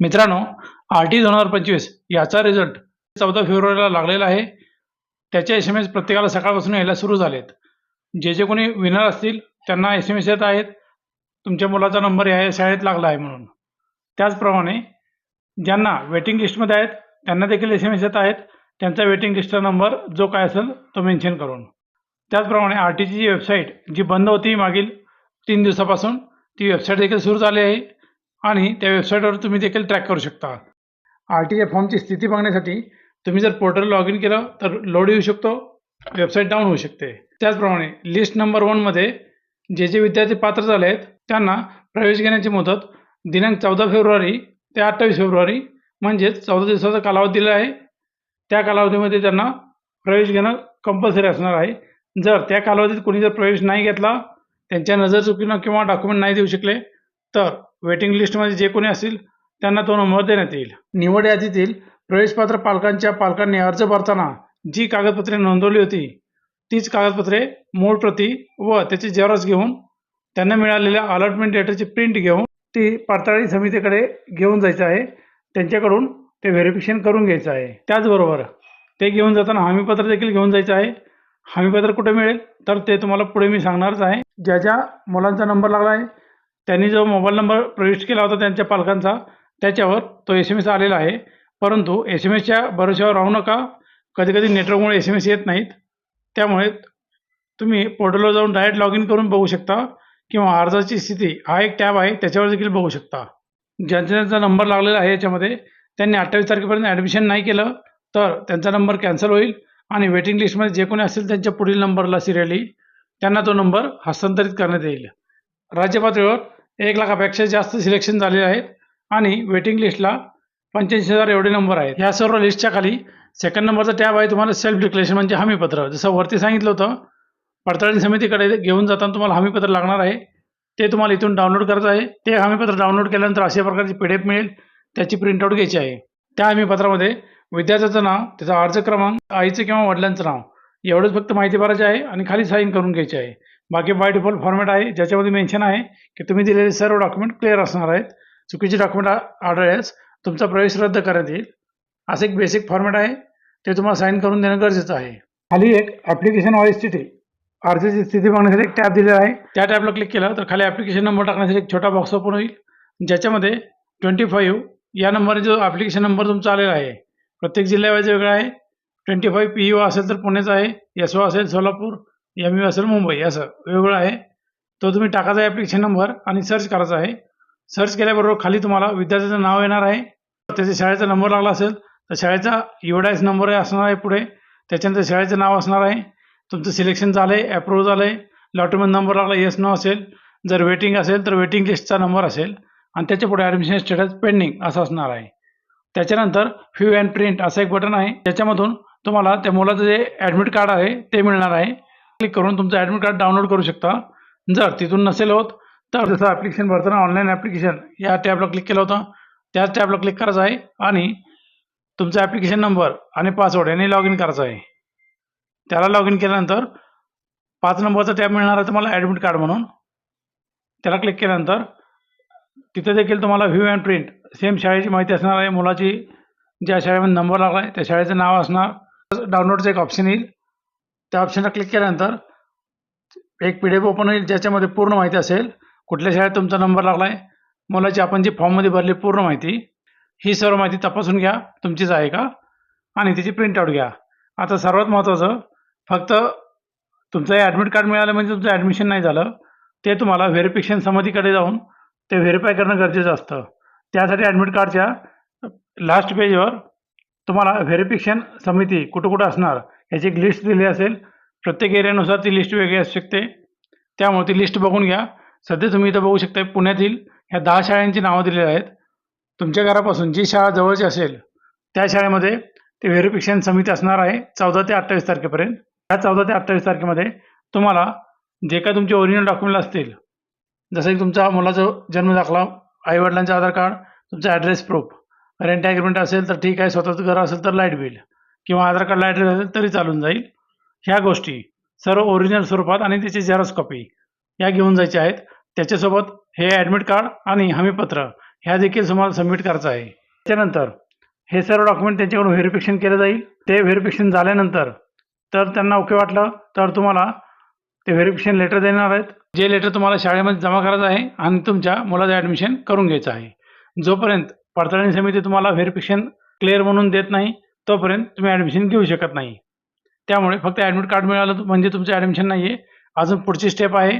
मित्रांनो R T दोन हजार पंचवीस याचा रिझल्ट चौदा फेब्रुवारीला लागलेला आहे. त्याचे एस एम एस प्रत्येकाला सकाळपासून यायला सुरू झालेत. जे जे कोणी विनर असतील त्यांना एस एम एस येत आहेत. तुमच्या मुलाचा नंबर या शाळेत लागला आहे म्हणून. त्याचप्रमाणे ज्यांना वेटिंग लिस्टमध्ये आहेत त्यांना देखील एस एम एस येत आहेत. त्यांचा वेटिंग लिस्टचा नंबर जो काय असेल तो मेन्शन करून. त्याचप्रमाणे आर टीची जी वेबसाईट जी बंद होती मागील तीन दिवसापासून ती वेबसाईट देखील सुरू झाली आहे. आणि त्या वेबसाईटवर तुम्ही देखील ट्रॅक करू शकता. आर टी या फॉर्मची स्थिती बघण्यासाठी तुम्ही जर पोर्टल लॉग इन केलं तर लोड येऊ शकतो वेबसाईट डाऊन होऊ शकते. त्याचप्रमाणे लिस्ट नंबर वनमध्ये जे जे विद्यार्थी पात्र झाले आहेत त्यांना प्रवेश घेण्याची मुदत दिनांक चौदा फेब्रुवारी ते अठ्ठावीस फेब्रुवारी म्हणजेच चौदा दिवसाचा कालावधी दिला आहे. त्या कालावधीमध्ये त्यांना प्रवेश घेणं कंपल्सरी असणार आहे. जर त्या कालावधीत कोणी जर प्रवेश नाही घेतला त्यांच्या नजर चुकीनं किंवा डॉक्युमेंट नाही देऊ शकले तर वेटिंग लिस्टमध्ये जे कोणी असतील त्यांना तो नंबर देण्यात येईल. निवड यादीतील प्रवेशपात्र पालकांच्या पालकांनी अर्ज भरताना जी कागदपत्रे नोंदवली होती तीच कागदपत्रे मूळ प्रती व त्याची जेरॉक्स घेऊन त्यांना मिळालेल्या अलॉटमेंट लेटरची प्रिंट घेऊन ती पडताळणी समितीकडे घेऊन जायचं आहे. त्यांच्याकडून ते व्हेरिफिकेशन करून घ्यायचं आहे. त्याचबरोबर ते घेऊन जाताना हमीपत्र देखील घेऊन जायचं आहे. हमीपत्र कुठे मिळेल? तर ते तुम्हाला पुढे मी सांगणारच आहे. ज्या ज्या मुलांचा नंबर लागला आहे त्यांनी जो मोबाईल नंबर प्रविष्ट केला होता त्यांच्या पालकांचा त्याच्यावर तो एस एम एस आलेला आहे. परंतु एस एम एसच्या भरोश्यावर राहू नका. कधीकधी नेटवर्कमुळे एस एम एस येत नाहीत. त्यामुळे तुम्ही पोर्टलवर जाऊन डायरेक्ट लॉग इन करून बघू शकता किंवा अर्जाची स्थिती हा एक टॅब आहे त्याच्यावर देखील बघू शकता. ज्यांचा ज्यांचा नंबर लागलेला आहे याच्यामध्ये त्यांनी अठ्ठावीस तारखेपर्यंत ॲडमिशन नाही केलं तर त्यांचा नंबर कॅन्सल होईल आणि वेटिंग लिस्टमध्ये जे कोणी असतील त्यांच्या पुढील नंबरला सिरियली त्यांना तो नंबर हस्तांतरित करण्यात येईल. राज्य पातळीवर एक लाखापेक्षा जास्त सिलेक्शन झालेले आहेत आणि वेटिंग लिस्टला पंच्याऐंशी हजार एवढे नंबर आहेत. ह्या सर्व लिस्टच्या खाली सेकंड नंबरचा टॅब आहे तुम्हाला सेल्फ डिक्लेरेशन म्हणजे हमीपत्र. जसं वरती सांगितलं होतं पडताळणी समितीकडे घेऊन जाताना तुम्हाला हमीपत्र लागणार आहे. ते तुम्हाला इथून डाउनलोड करायचं आहे. ते हमीपत्र डाउनलोड केल्यानंतर अशा प्रकारची पी डी एफ मिळेल त्याची प्रिंटआउट घ्यायची आहे. त्या हमीपत्रामध्ये विद्यार्थ्याचं नाव त्याचा अर्ज क्रमांक आईचं किंवा वडिलांचं नाव एवढंच फक्त माहिती भरायची आहे आणि खाली साईन करून घ्यायची आहे. बाकी बाय डिफॉल्ट फॉर्मॅट आहे ज्याच्यामध्ये मेन्शन आहे की तुम्ही दिलेले सर्व डॉक्युमेंट क्लिअर असणार आहेत. चुकीचे डॉक्युमेंट आढळल्यास तुमचा प्रवेश रद्द करण्यात येईल. असं एक बेसिक फॉर्मॅट आहे ते तुम्हाला साईन करून देणं गरजेचं आहे. खाली एक ॲप्लिकेशन वाईज स्थिती. अर्जाची स्थिती बघण्यासाठी एक टॅब दिलेला आहे. त्या टॅबला क्लिक केलं तर खाली ॲप्लिकेशन नंबर टाकण्यासाठी एक छोटा बॉक्स ओपन होईल. ज्याच्यामध्ये ट्वेंटी फाईव्ह या नंबरने जो ॲप्लिकेशन नंबर तुमचा आलेला आहे. प्रत्येक जिल्ह्यावाईज वेगळा आहे. ट्वेंटी फाईव्ह पी यू असेल तर पुण्याचा आहे. एस ओ असेल सोलापूर. एम यू असेल मुंबई असं. वेगळं आहे. तो तुम्ही टाकायचा आहे ॲप्लिकेशन नंबर आणि सर्च करायचा आहे. सर्च केल्याबरोबर खाली तुम्हाला विद्यार्थ्याचं नाव येणार आहे. त्याच्या शाळेचा नंबर लागला असेल तर शाळेचा युडायस नंबर असणार आहे पुढे. त्याच्यानंतर शाळेचं नाव असणार आहे. तुमचं सिलेक्शन झालं आहे अप्रूव्ह झालं आहे लॉटरीमध्ये नंबर लागला येस नो असेल. जर वेटिंग असेल तर वेटिंग लिस्टचा नंबर असेल. आणि त्याच्या पुढे ॲडमिशन स्टेटस पेंडिंग असं असणार आहे. त्याच्यानंतर फ्यू अँड प्रिंट असं एक बटन आहे. त्याच्यामधून तुम्हाला त्या मुलाचं जे ॲडमिट कार्ड आहे ते मिळणार आहे. क्लिक करून तुमचं ॲडमिट कार्ड डाउनलोड करू शकता. जर तिथून नसेल होत तर जसं ॲप्लिकेशन भरताना ऑनलाईन ॲप्लिकेशन या टॅबला क्लिक केलं होतं. त्याच टॅबला क्लिक करायचं आहे आणि तुमचा ॲप्लिकेशन नंबर आणि पासवर्ड याने लॉग इन करायचं आहे. त्याला लॉग इन केल्यानंतर पाच नंबरचा टॅब मिळणार आहे तुम्हाला ॲडमिट कार्ड म्हणून. त्याला क्लिक केल्यानंतर तिथे देखील तुम्हाला व्ह्यू अँड प्रिंट सेम शाळेची माहिती असणार आहे. मुलाची ज्या शाळेमध्ये नंबर लागला आहे त्या शाळेचं नाव असणार. डाउनलोडचं एक ऑप्शन येईल. त्या ऑप्शनला क्लिक केल्यानंतर एक पी डी एफ ओपन होईल ज्याच्यामध्ये पूर्ण माहिती असेल. कुठल्या शाळेत तुमचा नंबर लागला आहे मुलाची आपण जी फॉर्ममध्ये भरली पूर्ण माहिती ही सर्व माहिती तपासून घ्या. तुमचीच आहे का? आणि तिची प्रिंटआउट घ्या. आता सर्वात महत्त्वाचं फक्त तुमचं हे ॲडमिट कार्ड मिळालं म्हणजे तुमचं ॲडमिशन नाही झालं. ते तुम्हाला व्हेरिफिकेशन समितीकडे जाऊन ते व्हेरीफाय करणं गरजेचं असतं. त्यासाठी ॲडमिट कार्डच्या लास्ट पेजवर तुम्हाला व्हेरिफिकेशन समिती कुठं कुठं असणार याची एक लिस्ट दिली असेल. प्रत्येक एरियानुसार ती लिस्ट वेगळी असू शकते. त्यामुळे ती लिस्ट बघून घ्या. सध्या तुम्ही इथं बघू शकता पुण्यातील ह्या दहा शाळांची नावं दिलेली आहेत. तुमच्या घरापासून जी शाळा जवळची असेल त्या शाळेमध्ये ते व्हेरिफिकेशन समिती असणार आहे चौदा ते अठ्ठावीस तारखेपर्यंत. ह्या चौदा ते अठ्ठावीस तारखेमध्ये तुम्हाला जे काय तुमचे ओरिजिनल डॉक्युमेंट असतील जसं की तुमचा मुलाचं जन्म दाखला आईवडिलांचं आधार कार्ड तुमचा ॲड्रेस प्रूफ रेंट ॲग्रीमेंट असेल तर ठीक आहे स्वतःचं घर असेल तर लाइट बिल किंवा आधार कार्डला ॲड्रेस असेल तरी चालून जाईल. ह्या गोष्टी सर्व ओरिजिनल स्वरूपात आणि त्याची झेरॉक्स कॉपी या घेऊन जायच्या आहेत. त्याच्यासोबत हे ॲडमिट कार्ड आणि हमीपत्र ह्या देखील तुम्हाला सबमिट करायचं आहे. त्यानंतर हे सर्व डॉक्युमेंट त्यांच्याकडून व्हेरिफिकेशन केलं जाईल. ते व्हेरिफिकेशन झाल्यानंतर तर त्यांना ओके वाटलं तर तुम्हाला ते व्हेरिफिकेशन लेटर देणार आहेत. जे लेटर तुम्हाला शाळेमध्ये जमा करायचं आहे आणि तुमच्या मुलाचं ॲडमिशन करून घ्यायचं आहे. जोपर्यंत पडताळणी समिती तुम्हाला व्हेरिफिकेशन क्लिअर म्हणून देत नाही तोपर्यंत तुम्ही ॲडमिशन घेऊ शकत नाही. त्यामुळे फक्त ॲडमिट कार्ड मिळालं म्हणजे तुमचं ॲडमिशन नाही आहे अजून पुढची स्टेप आहे.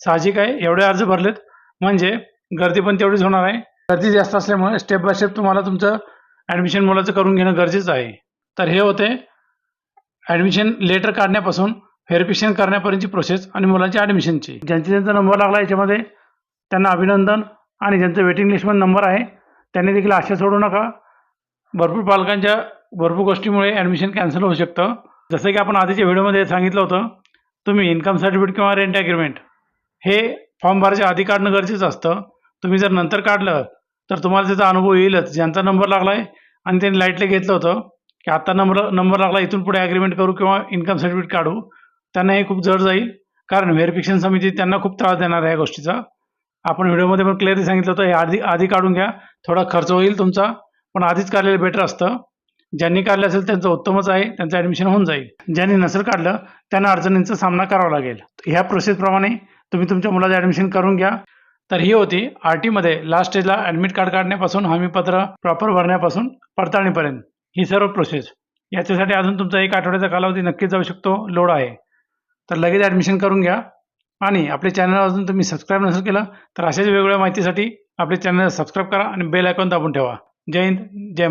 साहजिक आहे. एवढे अर्ज भरलेत. म्हणजे गर्दी पण तेवढीच होणार आहे. गर्दी जास्त असल्यामुळे स्टेप बाय स्टेप तुम्हाला तुमचं ॲडमिशन मुलाचं करून घेणं गरजेचं आहे. तर हे होते ॲडमिशन लेटर काढण्यापासून व्हेरिफिकेशन करण्यापर्यंतची प्रोसेस आणि मुलांच्या ॲडमिशनची ज्यांचे ज्यांचा नंबर लागला याच्यामध्ये त्यांना अभिनंदन आणि ज्यांचं वेटिंग लिस्टमध्ये नंबर आहे त्यांनी देखील आशा सोडू नका. भरपूर पालकांच्या भरपूर गोष्टीमुळे ॲडमिशन कॅन्सल होऊ शकतं. जसं की आपण आधीच्या व्हिडिओमध्ये सांगितलं होतं तुम्ही इन्कम सर्टिफिकेट किंवा रेंट ॲग्रीमेंट हे फॉर्म भरायच्या आधी काढणं गरजेचं असतं. तुम्ही जर नंतर काढलं तर तुम्हाला त्याचा अनुभव येईलच. ज्यांचा नंबर लागला आहे आणि त्यांनी लाईटला घेतलं होतं की आत्ता नंबर नंबर लागला इथून पुढे ॲग्रीमेंट करू किंवा इन्कम सर्टिफिकेट काढू त्यांना हे खूप जड जाईल. कारण व्हेरिफिकेशन समिती त्यांना खूप त्रास देणार आहे या गोष्टीचा. आपण व्हिडिओमध्ये पण क्लिअरली सांगितलं होतं हे आधी आधी काढून घ्या. थोडा खर्च होईल तुमचा पण आधीच काढलेलं बेटर असतं. ज्यांनी काढलं असेल त्यांचं उत्तमच आहे त्यांचं ॲडमिशन होऊन जाईल. ज्यांनी नसेल काढलं त्यांना अडचणींचा सामना करावा लागेल. ह्या प्रोसेसप्रमाणे तुम्ही तुमच्या मुलाचं ॲडमिशन करून घ्या. तर ही होती आर टीमध्ये लास्ट स्टेजला ॲडमिट कार्ड काढण्यापासून हमीपत्र प्रॉपर भरण्यापासून पडताळणीपर्यंत. ही सर्व प्रोसेस याच्यासाठी अजून तुमचा एक आठवड्याचा कालावधी नक्कीच जाऊ शकतो लोड आहे. तर लगेच ॲडमिशन करून घ्या. आणि आपले चॅनल अजून तुम्ही सबस्क्राईब नसेल केलं तर अशाच वेगवेगळ्या माहितीसाठी आपले चॅनल सबस्क्राईब करा आणि बेल आयकॉन दाबून ठेवा. जय हिंद जय